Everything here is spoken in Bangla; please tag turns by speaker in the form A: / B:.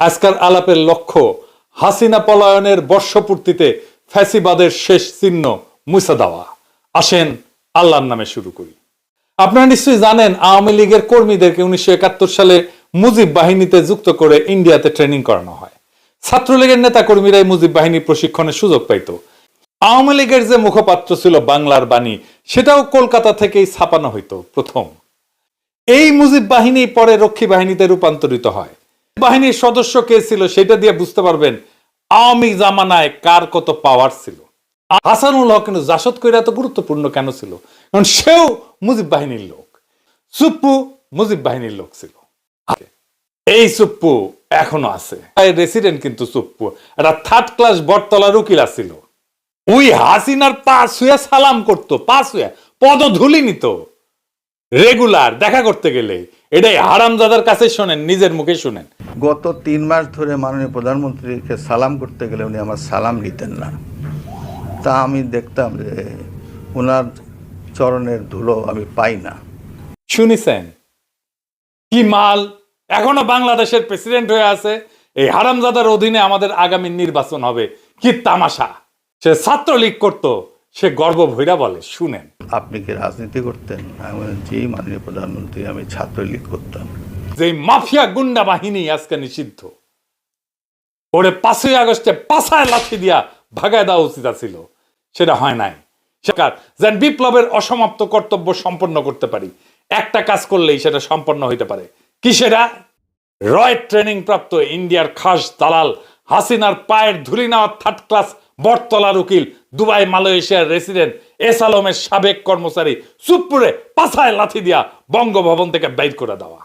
A: আজকাল আলাপের লক্ষ্য, হাসিনা পলায়নের বর্ষপূর্তিতে ফ্যাসিবাদের শেষ চিহ্ন মুছে দেওয়া। আসেন, আল্লাহর নামে শুরু করি। আপনারা নিশ্চয়ই জানেন, আওয়ামী লীগের কর্মীদেরকে উনিশশো একাত্তর সালে মুজিব বাহিনীতে যুক্ত করে ইন্ডিয়াতে ট্রেনিং করানো হয়। ছাত্রলীগের নেতা কর্মীরাই মুজিব বাহিনী প্রশিক্ষণের সুযোগ পাইত। আওয়ামী লীগের যে মুখপাত্র ছিল বাংলার বাণী, সেটাও কলকাতা থেকেই ছাপানো হইত প্রথম। এই মুজিব বাহিনী পরে রক্ষী বাহিনীতে রূপান্তরিত হয়। বাহিনীর সদস্য কে ছিল সেটা দিয়ে বুঝতে পারবেন, আওয়ামী জামানায় কার কত পাওয়ার ছিল। হাসানুল হক কিন্তু জাসদ কইরা এত গুরুত্বপূর্ণ কেন ছিল? কারণ সেও মুজিব বাহিনীর লোক। সুপ্পু মুজিব বাহিনীর লোক ছিল। এই সুপ্পু এখনও আছে। রেসিডেন্ট কিন্তু সুপ্পু। একটা থার্ড ক্লাস বটতলার উকিল ছিল ওই হাসিনার পা শুয়ে সালাম করতো, পা শুয়ে পদধূলি নিত। রেগুলার দেখা করতে গেলে। এটাই হারামজাদার কাছে শোনেন নিজের মুখে শুনেন।
B: গত তিন মাস ধরে মাননীয় প্রধানমন্ত্রীকে সালাম করতে গেলে উনি আমার সালাম নিতেন না। তা আমি দেখতাম যে ওনার চরণের ধুলো আমি পাই না।
A: শুনিছেন? কি মাল? এখনও বাংলাদেশের প্রেসিডেন্ট হয়ে আছে। এই হারামজাদার অধীনে আমাদের আগামী নির্বাচন হবে। কি তামাশা। সে ছাত্রলীগ করত। সে গর্ব ভৈরা বলে শুনেন।
B: আপনি কি রাজনীতি করতেন? আমি জি মাননীয় প্রধানমন্ত্রী আমি ছাত্রলীগ করতাম।
A: যে মাফিয়া গুন্ডা বাহিনী আজকে নিষিদ্ধ। ওরে পাঁচই আগস্টে পাশায় লাথি দিয়া ভাগায় দেওয়া উচিত ছিল সেটা হয় নাই। সরকার যেন বিপ্লবের অসমাপ্ত কর্তব্য সম্পন্ন করতে পারি। একটা কাজ করলেই সেটা সম্পন্ন হইতে পারে। কি সেটা রয় ট্রেনিং প্রাপ্ত ইন্ডিয়ার খাস দালাল হাসিনার পায়ের ধুলি নেওয়া থার্ড ক্লাস বটতলার উকিল, দুবাই, মালয়েশিয়ার রেসিডেন্ট এস আলমের সাবেক কর্মচারী সুপুরে পাছায় লাথি দিয়া বঙ্গভবন থেকে বাইর করে দেওয়া।